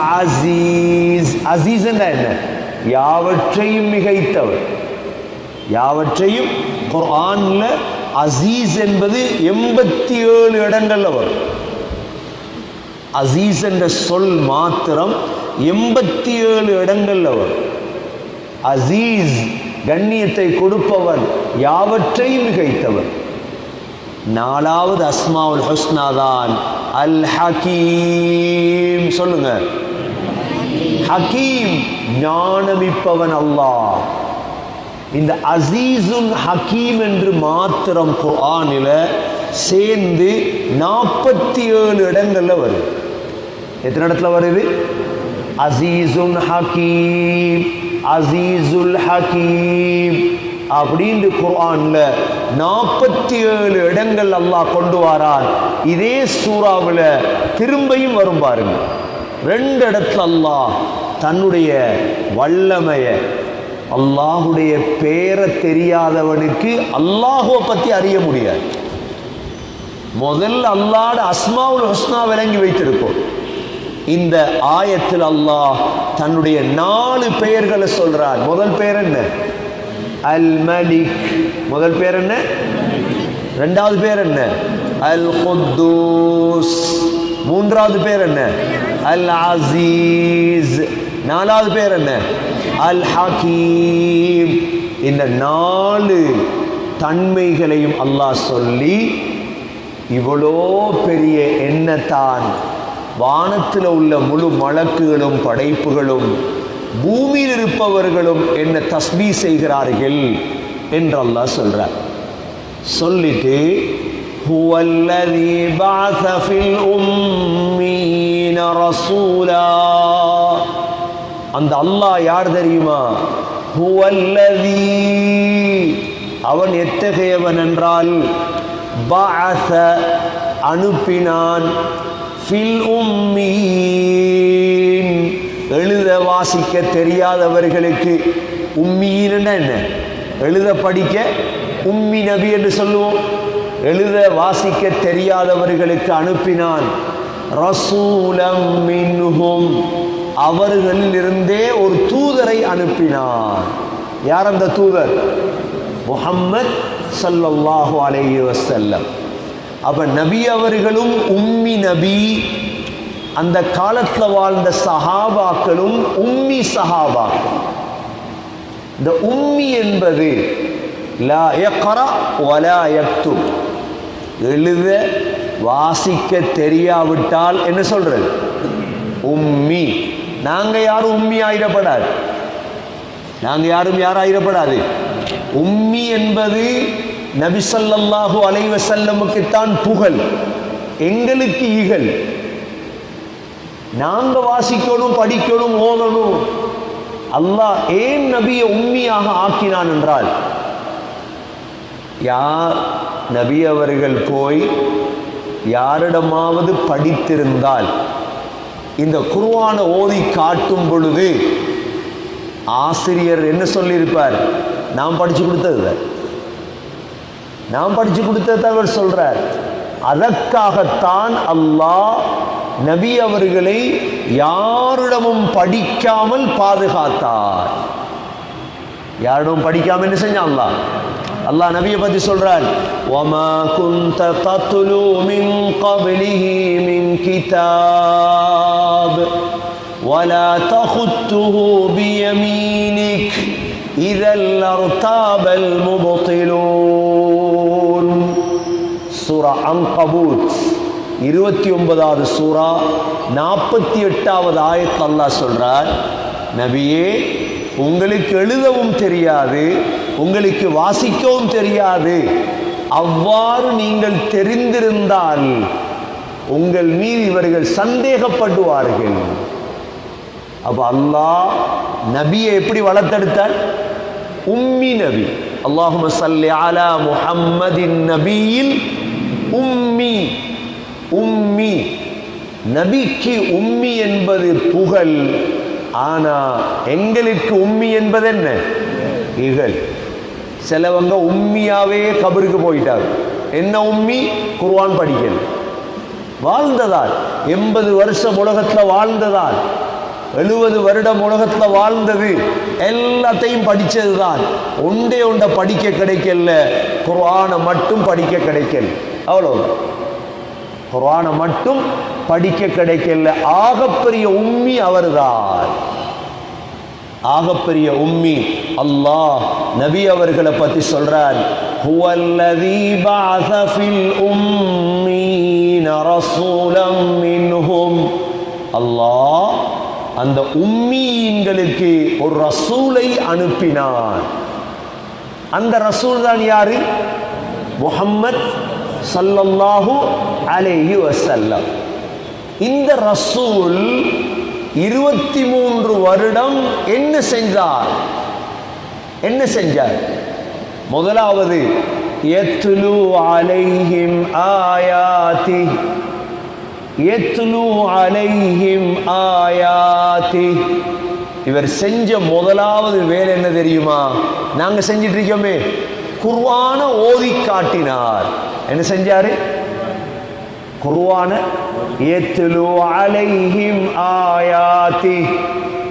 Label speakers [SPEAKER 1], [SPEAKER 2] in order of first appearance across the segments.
[SPEAKER 1] அசீஸ். அசீஸ் என்ன யாவற்றையும் மிகைத்தவர். யாவற்றையும் குர்ஆன்ல அசீஸ் என்பது எண்பத்தி ஏழு இடங்கள்ல வரும். அசீஸ் என்ற சொல் மாத்திரம் எண்பத்தி ஏழு இடங்கள்ல வரும். அசீஸ் கண்ணியத்தை கொடுப்பவர் யாவற்றையும் மிகைத்தவர். நாலாவது அஸ்மாவுல் ஹுஸ்னா தான் அல் ஹக்கீம் சொல்லுங்க. ஹக்கீம் ஞானமிப்பவன் அல்லாஹ். இந்த அசீசுல் ஹக்கீம் என்று மாத்திரம் குர்ஆனில் சேர்ந்து நாற்பத்தி ஏழு இடங்களில் வருது. எத்தனை இடத்துல வருது? அசீசுல் ஹக்கீம் அசீசுல் ஹக்கீம் அப்படின்னு குர்ஆன்ல நாற்பத்தி ஏழு இடங்கள் அல்லாஹ் கொண்டு வாரான். இதே சூறாவில் திரும்பியும் வரும் பாருங்க. ரெண்டு இடத்துல அல்லாஹ் தன்னுடைய வல்லமைய அல்லாஹுடைய பேரை தெரியாதவனுக்கு அல்லாஹுவை பத்தி அறிய முடியாது. முதல்ல அல்லாட அஸ்மாவுல் ஹஸ்னா விளங்கி வைத்திருக்கோம். இந்த ஆயத்தில் அல்லாஹ் தன்னுடைய நாலு பெயர்களை சொல்றார். முதல் பெயர் என்ன? அல் மலிக். முதல் பேர் என்ன? ரெண்டாவது பேர் என்ன? அல் குத்தூஸ். மூன்றாவது பேர் என்ன? அல் அசீஸ் நாலாவது பேர் என்ன அல் ஹக்கீம் இந்த நாலு தன்மைகளையும் அல்லாஹ் சொல்லி இவ்வளோ பெரிய எண்ணத்தான் வானத்தில் உள்ள முழு மலக்குகளும் படைப்புகளும் பூமியில் இருப்பவர்களும் என்ன தஸ்பீ செய்கிறார்கள் என்று அல்லாஹ் சொல்றார் சொல்லிட்டு هو الذي بعث في الأمين ரசூலா அந்த அல்லாஹ் யார் தெரியுமா? ஹுவல்லதி. அவன் எத்தகையவன் என்றால் பாச அனுப்பினான் ஃபில் உம்மீன். எழுத வாசிக்க தெரியாதவர்களுக்கு உம்மீன்னா என்ன? எழுத படிக்க உம்மி நபி என்று சொல்லுவோம். எழுத வாசிக்க தெரியாதவர்களுக்கு அனுப்பினான் ரசூலம் மின்ஹும். அவர்களிலிருந்தே ஒரு தூதரை அனுப்பினார். யார் அந்த தூதர்? முகம்மத் சல்லல்லாஹு அலைஹி வஸல்லம். அப்ப நபி அவர்களும் உம்மி நபி அந்த காலத்தில் வாழ்ந்த சஹாபாக்களும் உம்மி சஹாபாக்கள் இந்த உம்மி என்பது லா யக்ரா வலா யக்துப். எழுத வாசிக்க தெரியாவிட்டால் என்ன சொல்றது? உம்மி. நாங்க யாரும் உம்மி ஆயிடப்படாது. நாங்க யாரும் யாரும் ஆயிடப்படாது? உம்மி என்பது நபி ஸல்லல்லாஹு தான் புகழ் எங்களுக்கு ஈகல் நாங்க வாசிக்கணும் படிக்கணும் ஓதணும். அல்லாஹ் ஏன் நபியை உண்மையாக ஆக்கினான் என்றால் யார் நபி அவர்கள் போய் யாரிடமாவது படித்திருந்தால் இந்த குர்ஆனை ஓதி காட்டும் பொழுது ஆசிரியர் என்ன சொல்லியிருப்பார்? நான் படிச்சு கொடுத்தது நான் படிச்சு கொடுத்ததை அவர் சொல்கிறார் அதற்காகத்தான் அல்லாஹ் நபி அவர்களை யாரிடமும் படிக்காமல் பாதுகாத்தார். யாரிடமும் படிக்காம என்ன செஞ்சான் அல்லாஹ்? அல்லாஹ் நபியை பத்தி சொல்றார் وَمَا كُنْتَ تَتْلُو مِنْ قَبْلِهِ مِنْ كِتَابٍ وَلَا تَخُطُّهُ بِيَمِينِكَ إِذًا لَارْتَابَ الْمُبْطِلُونَ சூரா அன்கபூத் இருபத்தி ஒன்பதாவது சூரா நாற்பத்தி எட்டாவது ஆயத் அல்லாஹ் சொல்றார் நபியே உங்களுக்கு எழுதவும் தெரியாது உங்களுக்கு வாசிக்கவும் தெரியாது. அவ்வாறு நீங்கள் தெரிந்திருந்தால் உங்கள் மீது இவர்கள் சந்தேகப்படுவார்கள். அப்ப அல்லாஹ் நபியை எப்படி வளர்த்தெடுத்தார்? உம்மி நபி. அல்லாஹும சல்லி அலா முஹம்மதின் நபியில் உம்மி. உம்மி. நபிக்கு உம்மி என்பது புகழ். ஆனா எங்களுக்கு உம்மி என்பது என்ன இகழ். சிலவங்க உம்மியாவே கபருக்கு போயிட்டாங்க என்ன உம்மி? குர்வான் படிக்கல. வாழ்ந்ததால். எண்பது வருஷம் உலகத்துல வாழ்ந்ததால். எழுபது வருடம் உலகத்துல வாழ்ந்தது. எல்லாத்தையும் படிச்சதுதான். ஒன்றே ஒன்றை படிக்க கிடைக்கல. குர்ஆனை மட்டும் படிக்க கிடைக்கல. அவ்வளோ குர்ஆனை மட்டும் படிக்க கிடைக்கல. ஆகப்பெரிய உம்மி அவர்தான். ஆகப்பெரிய உம்மி அல்லாஹ் நபி அவர்களை பத்தி சொல்றார். ஹுவல்லதி பாசஃபில் உம்மீன ரசூலம் மின்ஹும். அல்லாஹ் அந்த உம்மீன்களுக்கு ஒரு ரசூலை அனுப்பினான். அந்த ரசூல் தான் யாரு? முஹம்மத் சல்லல்லாஹு அலேஹி வசல்லம் இந்த ரசூல் இருபத்தி மூன்று வருடம் என்ன செஞ்சார்? என்ன செஞ்சார்? முதலாவது எத்லு அலைஹிம் ஆயாதி எத்லு அலைஹிம் ஆயாதி. இவர் செஞ்ச முதலாவது வேலை என்ன தெரியுமா? நாங்க செஞ்சிட்டு இருக்கோமே குர்வான ஓதி காட்டினார். என்ன செஞ்சாரு? குர்வான ஏத்துலு அலைஹிம் ஆயாத்தி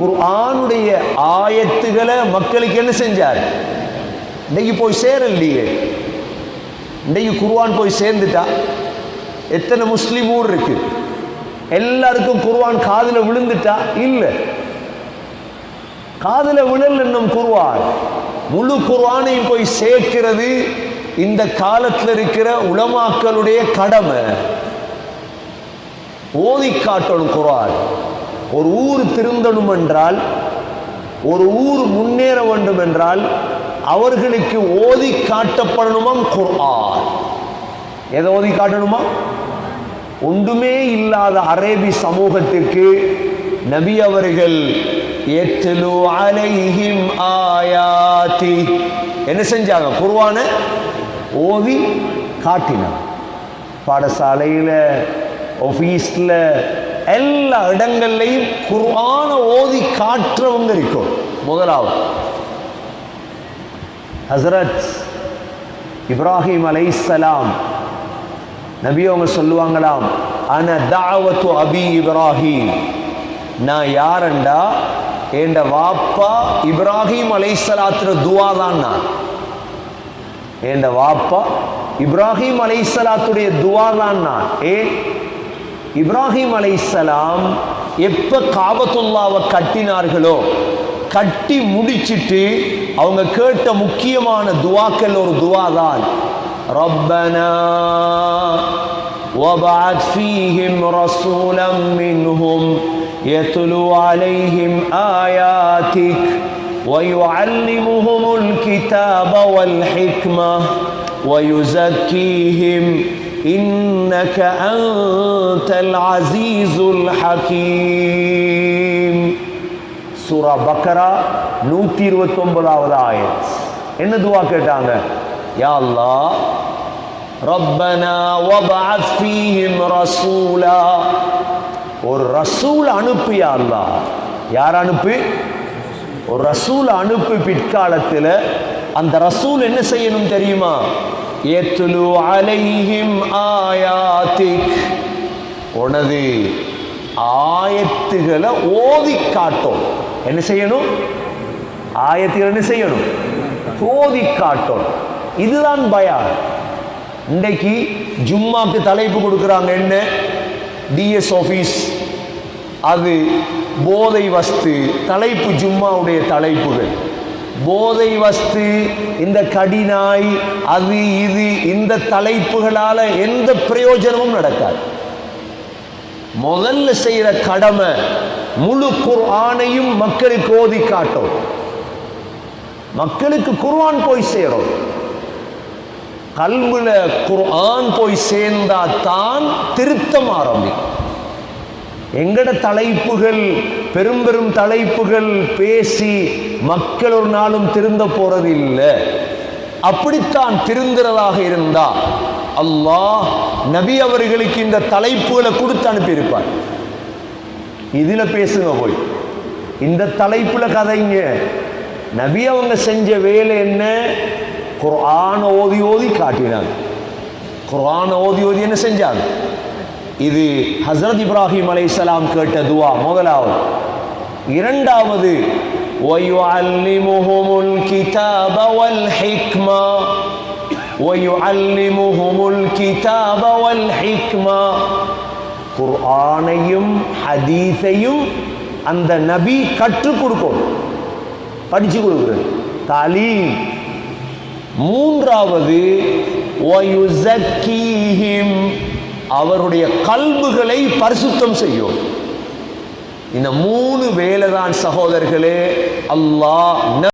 [SPEAKER 1] குர்ஆனுடைய ஆயத்துகளை மக்களுக்கு என்ன செஞ்சார்? இன்னைக்கு போய் சேரலையே. இன்னைக்கு குர்ஆன் போய் சேர்ந்துட்டா? எத்தனை முஸ்லீம் ஊர் இருக்கு? எல்லாருக்கும் குர்ஆன் காதுல விழுந்துட்டா? இல்ல. காதுல விழல் என்னும் குர்வான் முழு குர்வானையும் போய் சேர்க்கிறது இந்த காலத்தில் இருக்கிற உளமாக்களுடைய கடமை. ஓதி காட்டணும் குர்வான் ஒரு ஊர் திருந்தணும் என்றால் ஒரு ஊர் முன்னேற வேண்டும் என்றால் அவர்களுக்கு ஓதி காட்டப்படணுமாம் குர்ஆன். எதை ஓதி காட்டணுமா? ஒன்றுமே இல்லாத அரேபி சமூகத்திற்கு நபி அவர்கள் ஆயாத்தி. என்ன செஞ்சாங்க? குருவான ஓதி காட்டினார் பாடசாலையில் ஆஃபீஸில் எல்லா இடங்கள்லையும் குர்ஆன ஓதி காட்டுறவங்க இருக்கும். முதலாவது ஹசரத் இப்ராஹிம் அலைசலாம் நபி அவங்க சொல்லுவாங்களாம் அன தாவத்து அபி இப்ராஹிம். நான் யாரண்டா? என்ற வாப்பா இப்ராஹிம் அலைசலாத்துற துவா தான் நான். என்ற வாப்பா இப்ராஹிம் அலைசலாத்துடைய துவா தான் நான். ஏன்? இப்ராஹிம் அலைசலாம் எப்ப காபத்துல்லாவை கட்டினார்களோ கட்டி முடிச்சிட்டு அவங்க கேட்ட முக்கியமான துவாக்கள் ஒரு துவா தான் ரப்பனா وابعث فيهم رسولا منهم يتلو عليهم آياتك ويعلمهم الكتاب والحكمة ويزكيهم إنك أنت العزيز الحكيم சூரா பக்கரா நூத்தி இருபத்தி ஒன்பதாவது ஆயத் என்ன துவா கேட்டாங்க யா அல்லாஹ் ரப்பனா வபஅத் ஃபீஹிம் ரசூலா ஒரு ரசூல் அனுப்பு யா அல்லாஹ் யார் அனுப்பு ஒரு ரசூல் அனுப்பு பிற்காலத்தில் அந்த ரசூல் என்ன செய்யணும் தெரியுமா ஏத்துலு அலைஹிம் ஆயாத்திக் உனது ஆயத்துகளை ஓதி காட்டும். என்ன செய்யணும்? ஆயத்துகள் என்ன செய்யணும்? ஓதி காட்டும். இதுதான் பயான் இன்றைக்கு ஜும்மாக்கு தலைப்பு கொடுக்குறாங்க என்ன? டிஎஸ் ஆஃபீஸ் அது போதை வஸ்து தலைப்பு ஜும்மாவுடைய தலைப்புகள். போதை வஸ்து இந்த கடினாய் அது இது இந்த தலைப்புகளால எந்த பிரயோஜனமும் நடக்காது. முதல்ல செய்யற கடமை முழு குர்ஆனையும் மக்களுக்கு ஓதி காட்டும். மக்களுக்கு குர்ஆன் போய் சேரும். கல்வில குர்ஆன் போய் சேர்ந்தா தான் திருத்தம் ஆரம்பிக்கும். எங்கட தலைப்புகள் பெரும் பெரும் தலைப்புகள் பேசி மக்கள் ஒரு நாளும் திருந்த போறது இல்லை. அப்படித்தான் திருந்துறதாக இருந்தா அல்லாஹ் நபி அவர்களுக்கு இந்த தலைப்புகளை கொடுத்து அனுப்பியிருப்பார். இதுல பேசுங்க போய். இந்த தலைப்புல கதைங்க. நபி அவங்க செஞ்ச வேலை என்ன? குரான் ஓதி ஓதி காட்டினாங்க. குரான் ஓதி ஓதி என்ன செஞ்சாங்க? இது ஹசரத் இப்ராஹிம் அலை கேட்ட துவா முதலாவது. இரண்டாவது وَيُعَلِّمُهُمُ الْكِتَابَ وَالْحِكْمَةَ وَيُعَلِّمُهُمُ الْكِتَابَ وَالْحِكْمَةَ குர்ஆனையும் ஹதீஸையும் அந்த நபி கற்றுக் கொடுக்கணும் படிச்சு கொடுக்குறது தாலீம் மூன்றாவது வயுசக்கீஹிம் அவருடைய கல்புகளை பரிசுத்தம் செய்யும் இந்த மூணு வேலை தான் சகோதரர்களே அல்லாஹ்